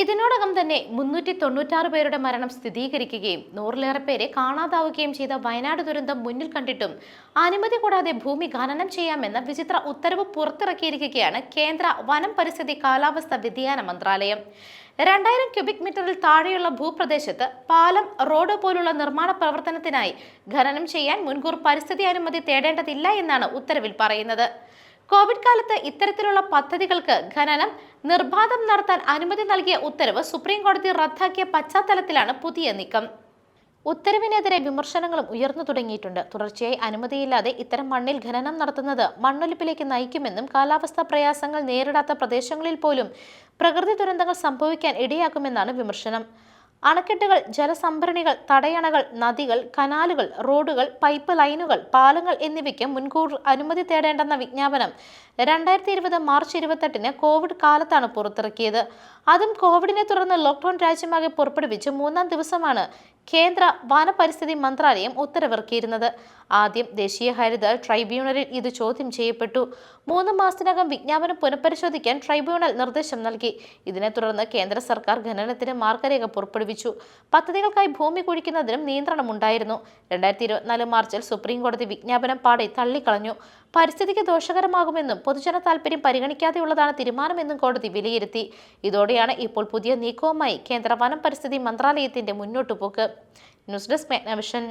ഇതിനോടകം തന്നെ മുന്നൂറ്റി തൊണ്ണൂറ്റാറ് പേരുടെ മരണം സ്ഥിരീകരിക്കുകയും നൂറിലേറെ പേരെ കാണാതാവുകയും ചെയ്ത വയനാട് ദുരന്തം മുന്നിൽ കണ്ടിട്ടും അനുമതി കൂടാതെ ഭൂമി ഖനനം ചെയ്യാമെന്ന വിചിത്ര ഉത്തരവ് പുറത്തിറക്കിയിരിക്കുകയാണ് കേന്ദ്ര വനം പരിസ്ഥിതി കാലാവസ്ഥ വ്യതിയാന മന്ത്രാലയം. രണ്ടായിരം ക്യൂബിക് മീറ്ററിൽ താഴെയുള്ള ഭൂപ്രദേശത്ത് പാലം റോഡ് പോലുള്ള നിർമ്മാണ പ്രവർത്തനത്തിനായി ഖനനം ചെയ്യാൻ മുൻകൂർ പരിസ്ഥിതി അനുമതി തേടേണ്ടതില്ല എന്നാണ് ഉത്തരവിൽ പറയുന്നത്. കോവിഡ് കാലത്ത് ഇത്തരത്തിലുള്ള പദ്ധതികൾക്ക് ഖനനം നിർബാധം നടത്താൻ അനുമതി നൽകിയ ഉത്തരവ് സുപ്രീം കോടതി റദ്ദാക്കിയ പശ്ചാത്തലത്തിലാണ് പുതിയ നീക്കം. ഉത്തരവിനെതിരെ വിമർശനങ്ങളും ഉയർന്നു തുടങ്ങിയിട്ടുണ്ട്. തുടർച്ചയായി അനുമതിയില്ലാതെ ഇത്തരം മണ്ണിൽ ഖനനം നടത്തുന്നത് മണ്ണൊലിപ്പിലേക്ക് നയിക്കുമെന്നും കാലാവസ്ഥാ പ്രയാസങ്ങൾ നേരിടാത്ത പ്രദേശങ്ങളിൽ പോലും പ്രകൃതി ദുരന്തങ്ങൾ സംഭവിക്കാൻ ഇടയാക്കുമെന്നാണ് വിമർശനം. അണക്കെട്ടുകൾ ജലസംഭരണികൾ തടയണകൾ നദികൾ കനാലുകൾ റോഡുകൾ പൈപ്പ് ലൈനുകൾ പാലങ്ങൾ എന്നിവയ്ക്ക് മുൻകൂർ അനുമതി തേടേണ്ടെന്ന വിജ്ഞാപനം രണ്ടായിരത്തി ഇരുപത് മാർച്ച് ഇരുപത്തെട്ടിന് കോവിഡ് കാലത്താണ് പുറത്തിറക്കിയത്. അതും കോവിഡിനെ തുടർന്ന് ലോക്ക്ഡൌൺ രാജ്യമാകെ പുറപ്പെടുവിച്ച് മൂന്നാം ദിവസമാണ് കേന്ദ്ര വനപരിസ്ഥിതി മന്ത്രാലയം ഉത്തരവിറക്കിയിരുന്നത്. ആദ്യം ദേശീയ ഹരിത ട്രൈബ്യൂണലിൽ ഇത് ചോദ്യം ചെയ്യപ്പെട്ടു. മൂന്ന് മാസത്തിനകം വിജ്ഞാപനം പുനഃപരിശോധിക്കാൻ ട്രൈബ്യൂണൽ നിർദ്ദേശം നൽകി. ഇതിനെ തുടർന്ന് കേന്ദ്ര സർക്കാർ ഖനനത്തിന് മാർഗരേഖ പുറപ്പെടുവിച്ചു. പദ്ധതികൾക്കായി ഭൂമി കുഴിക്കുന്നതിനും നിയന്ത്രണമുണ്ടായിരുന്നു. രണ്ടായിരത്തി ഇരുപത്തിനാല് മാർച്ചിൽ സുപ്രീം കോടതി വിജ്ഞാപനം പാടെ തള്ളിക്കളഞ്ഞു. പരിസ്ഥിതിക്ക് ദോഷകരമാകുമെന്നും പൊതുജന താൽപര്യം പരിഗണിക്കാതെയുള്ളതാണ് തീരുമാനമെന്നും കോടതി വിലയിരുത്തി. ഇതോടെയാണ് ഇപ്പോൾ പുതിയ നീക്കവുമായി കേന്ദ്ര വനം പരിസ്ഥിതി മന്ത്രാലയത്തിന്റെ മുന്നോട്ടുപോക്ക്. News desk മെഗ്നവിഷൻ